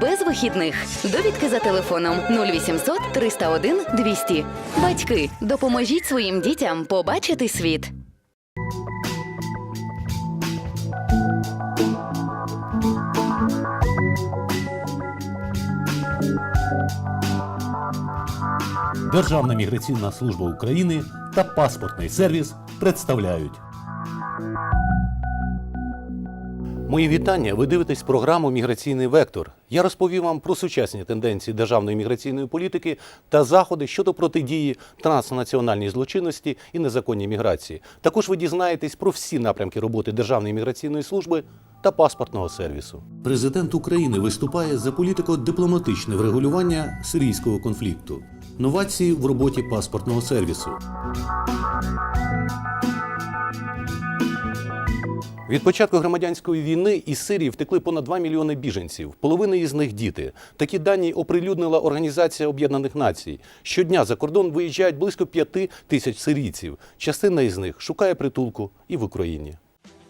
без вихідних. Довідки за телефоном 0800 301 200. Батьки, допоможіть своїм дітям побачити світ. Державна міграційна служба України та паспортний сервіс представляють. Мої вітання. Ви дивитесь програму Міграційний вектор. Я розповім вам про сучасні тенденції державної міграційної політики та заходи щодо протидії транснаціональній злочинності і незаконній міграції. Також ви дізнаєтесь про всі напрямки роботи Державної міграційної служби та паспортного сервісу. Президент України виступає за політико-дипломатичне врегулювання сирійського конфлікту, новації в роботі паспортного сервісу. Від початку громадянської війни із Сирії втекли понад 2 мільйони біженців. Половина із них діти. Такі дані оприлюднила Організація Об'єднаних Націй. Щодня за кордон виїжджають близько 5 тисяч сирійців. Частина із них шукає притулку і в Україні.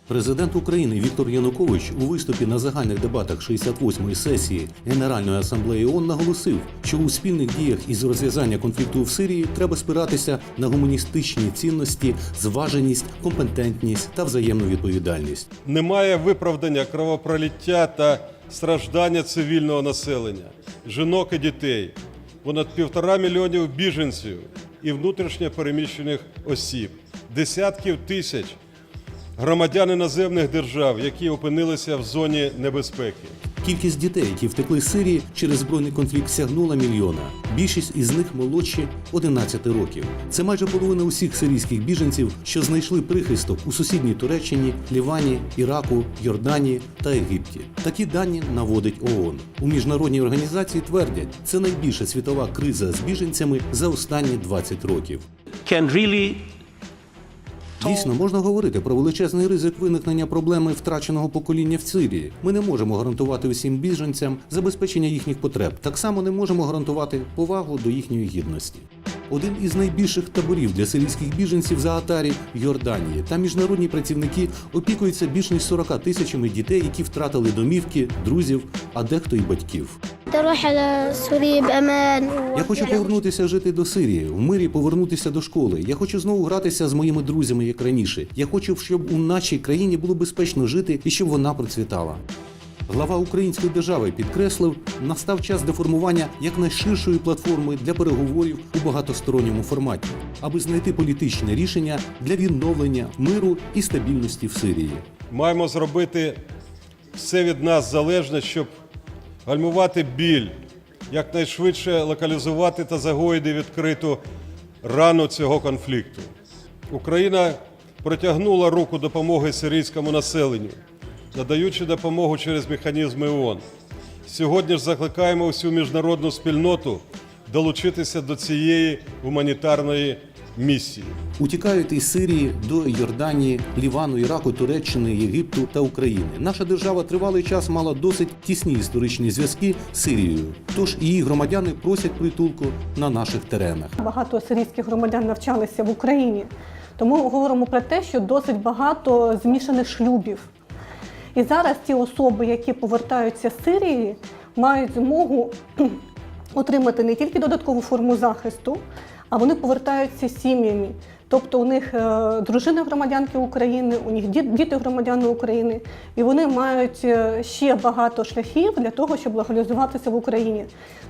Президент України Віктор Янукович у виступі на загальних дебатах 68-ї сесії Генеральної асамблеї ООН наголосив, що у спільних діях із розв'язання конфлікту в Сирії треба спиратися на гуманістичні цінності, зваженість, компетентність та взаємну відповідальність. Немає виправдання кровопролиття та страждання цивільного населення, жінок і дітей, понад півтора мільйонів біженців і внутрішньо переміщених осіб, десятків тисяч громадян іноземних держав, які опинилися в зоні небезпеки. Кількість дітей, які втекли з Сирії через збройний конфлікт, сягнула мільйона. Більшість із них молодші 11 років. Це майже половина усіх сирійських біженців, що знайшли прихисток у сусідній Туреччині, Лівані, Іраку, Йорданії та Єгипті. Такі дані наводить ООН. У міжнародній організації твердять, це найбільша світова криза з біженцями за останні 20 років. can really Дійсно, можна говорити про величезний ризик виникнення проблеми втраченого покоління в Сирії. Ми не можемо гарантувати усім біженцям забезпечення їхніх потреб. Так само не можемо гарантувати повагу до їхньої гідності. Один із найбільших таборів для сирійських біженців за Атарі Йорданії. Там міжнародні працівники опікуються більш ніж 40 тисячами дітей, які втратили домівки, друзів, а дехто й батьків. Я хочу повернутися жити до Сирії, в мирі повернутися до школи. Я хочу знову гратися з моїми друзями як раніше. Я хочу, щоб у нашій країні було безпечно жити і щоб вона процвітала. Глава української держави підкреслив, настав час деформування якнайширшої платформи для переговорів у багатосторонньому форматі, аби знайти політичне рішення для відновлення миру і стабільності в Сирії. Маємо зробити все від нас залежне, щоб гальмувати біль, якнайшвидше локалізувати та загоїти відкриту рану цього конфлікту. Україна протягнула руку допомоги сирійському населенню, надаючи допомогу через механізми ООН. Сьогодні ж закликаємо всю міжнародну спільноту долучитися до цієї гуманітарної місії. Утікають із Сирії до Йорданії, Лівану, Іраку, Туреччини, Єгипту та України. Наша держава тривалий час мала досить тісні історичні зв'язки з Сирією. Тож її громадяни просять притулку на наших теренах. Багато сирійських громадян навчалися в Україні. Тому говоримо про те, що досить багато змішаних шлюбів. І зараз ті особи, які повертаються з Сирії, мають змогу отримати не тільки додаткову форму захисту, а вони повертаються сім'ями. Тобто у них е, дружини громадянки України, у них діти громадяни України, і вони мають е, ще багато шляхів для того, щоб легалізуватися в Україні.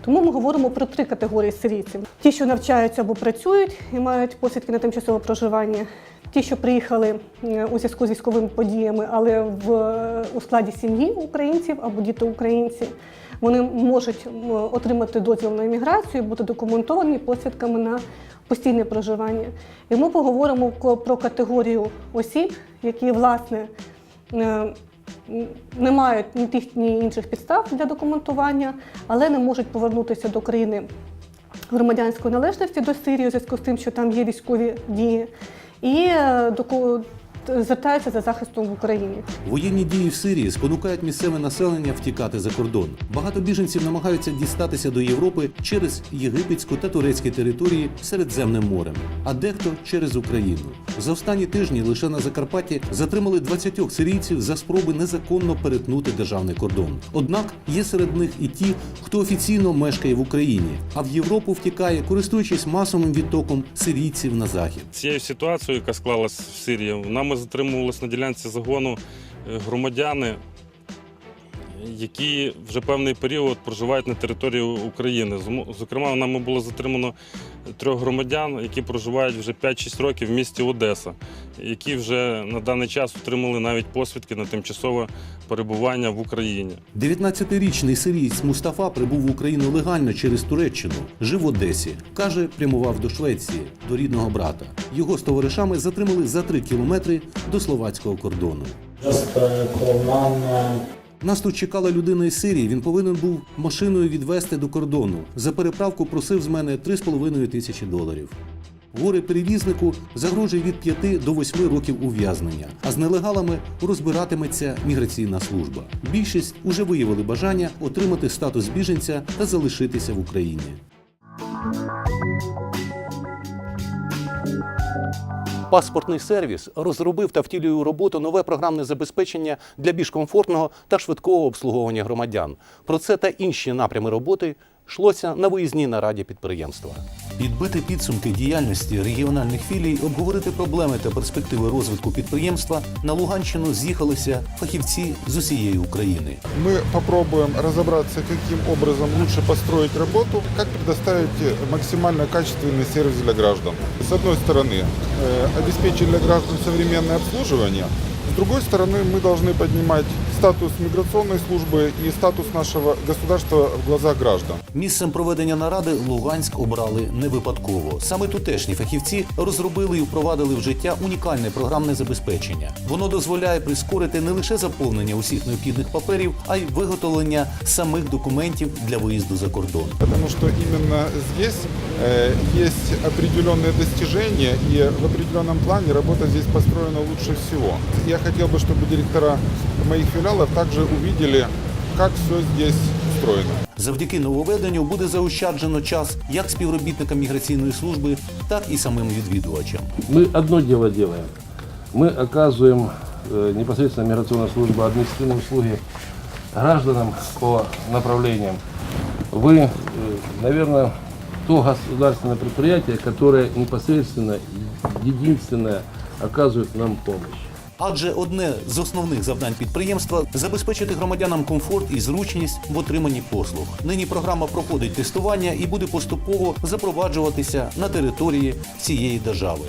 Тому ми говоримо про три категорії сирійців: ті, що навчаються або працюють і мають посвідки на тимчасове проживання. Ті, що приїхали е, у зв'язку з військовими подіями, але в у складі сім'ї українців або діти українці, вони можуть отримати дозвіл на імміграцію, бути документовані посвідками на постійне проживання. І ми поговоримо про категорію осіб, які власне е, не мають ні тих, ні інших підстав для документування, але не можуть повернутися до країни громадянської належності до Сирії у зв'язку з тим, що там є військові дії, і е, звертаються за захистом в Україні. Воєнні дії в Сирії спонукають місцеве населення втікати за кордон. Багато біженців намагаються дістатися до Європи через єгипетську та турецькі території Середземним морем, а дехто через Україну. За останні тижні лише на Закарпатті затримали 20 сирійців за спроби незаконно перетнути державний кордон. Однак є серед них і ті, хто офіційно мешкає в Україні, а в Європу втікає, користуючись масовим відтоком сирійців на захід. цією ситуацією, яка склалась в Сирії, нами затримувалися на ділянці загону е, громадяни, які вже певний період проживають на території України. Зокрема, нами було затримано трьох громадян, які проживають вже 5-6 років в місті Одеса, які вже на даний час отримали навіть посвідки на тимчасове перебування в Україні. 19-річний сирієць Мустафа прибув в Україну легально через Туреччину. Жив в Одесі. Каже, прямував до Швеції, до рідного брата. Його з товаришами затримали за три кілометри до словацького кордону. Just uh, call. Uh, Нас тут чекала людина із Сирії. Він повинен був машиною відвезти до кордону. За переправку просив з мене 3,5 тисячі доларів. Горе перевізнику загрожує від 5 до 8 років ув'язнення, а з нелегалами розбиратиметься міграційна служба. Більшість уже виявили бажання отримати статус біженця та залишитися в Україні. Паспортний сервіс розробив та втілює у роботу нове програмне забезпечення для більш комфортного та швидкого обслуговування громадян. Про це та інші напрями роботи йшлося на виїзній нараді підприємства. Підбити підсумки діяльності регіональних філій, обговорити проблеми та перспективи розвитку підприємства на Луганщину з'їхалися фахівці з усієї України. Мы попробуем разобраться, каким образом лучше построить работу, как предоставить максимально качественный сервис для граждан. С одной стороны, э, обеспечить для граждан современное обслуживание, с другой стороны, мы должны поднимать статус миграционной службы и статус нашего государства в глазах граждан. Місцем проведення наради Луганськ обрали не випадково. Саме тутешні фахівці розробили і впровадили в життя унікальне програмне забезпечення. Воно дозволяє прискорити не лише заповнення усіх необхідних паперів, а й виготовлення самих документів для виїзду за кордон. Потому что именно здесь э, есть определенные достижения, и в определенном плане работа здесь построена лучше всего. Я хотел бы, чтобы директора моих филиалов также увидели, как все здесь устроено. Завдяки нововведенню буде заощаджено час як співробітникам міграційної служби, так і самим відвідувачам. Мы одно дело делаем. Мы оказываем э, непосредственно миграционная служба административные услуги гражданам по направлениям. Вы, э, наверное, то государственное предприятие, которое непосредственно, единственное оказывает нам помощь. Адже одне з основних завдань підприємства забезпечити громадянам комфорт і зручність в отриманні послуг. Нині програма проходить тестування і буде поступово запроваджуватися на території всієї держави.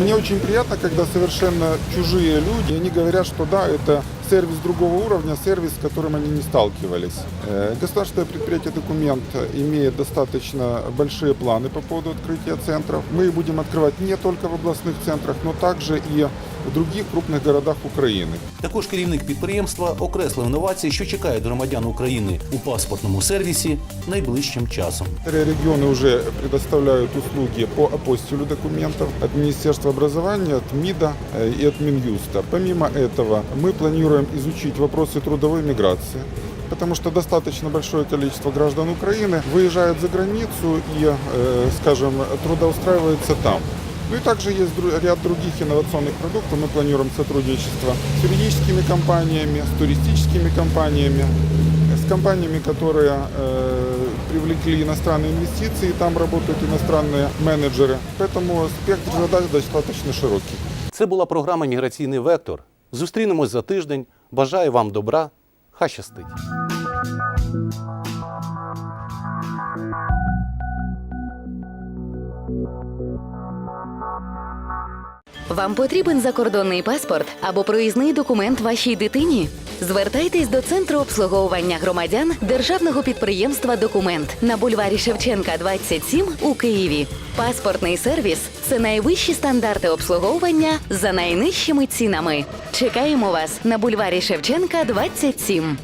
Мне очень приятно, когда совершенно чужие люди, они говорят, что да, это сервис другого уровня, сервис, с которым они не сталкивались. Э, Государственное предприятие «Документ» имеет достаточно большие планы по поводу открытия центров. Мы их будем открывать не только в областных центрах, но также и в других крупных городах Украины. Також керівник підприємства окреслив новації, що чекають громадян України у паспортному сервісі найближчим часом. Некоторые регионы уже предоставляют услуги по апостилю документов от Министерства образования, от МИДа э, и от Минюста. Помимо этого, мы планируем изучить вопросы трудовой миграции, потому что достаточно большое количество граждан Украины выезжают за границу и, э, скажем, трудоустраиваются там. Ну и также есть дру- ряд других инновационных продуктов. Мы планируем сотрудничество с юридическими компаниями, с туристическими компаниями, с компаниями, которые э, привлекли иностранные инвестиции, там работают иностранные менеджеры. Поэтому спектр задач достаточно широкий. Це була програма Міграційний вектор. Зустрінемось за тиждень. Бажаю вам добра. Хай щастить! Вам потрібен закордонний паспорт або проїзний документ вашій дитині? Звертайтесь до центру обслуговування громадян державного підприємства Документ на бульварі Шевченка 27 у Києві. Паспортний сервіс це найвищі стандарти обслуговування за найнижчими цінами. Чекаємо вас на бульварі Шевченка 27.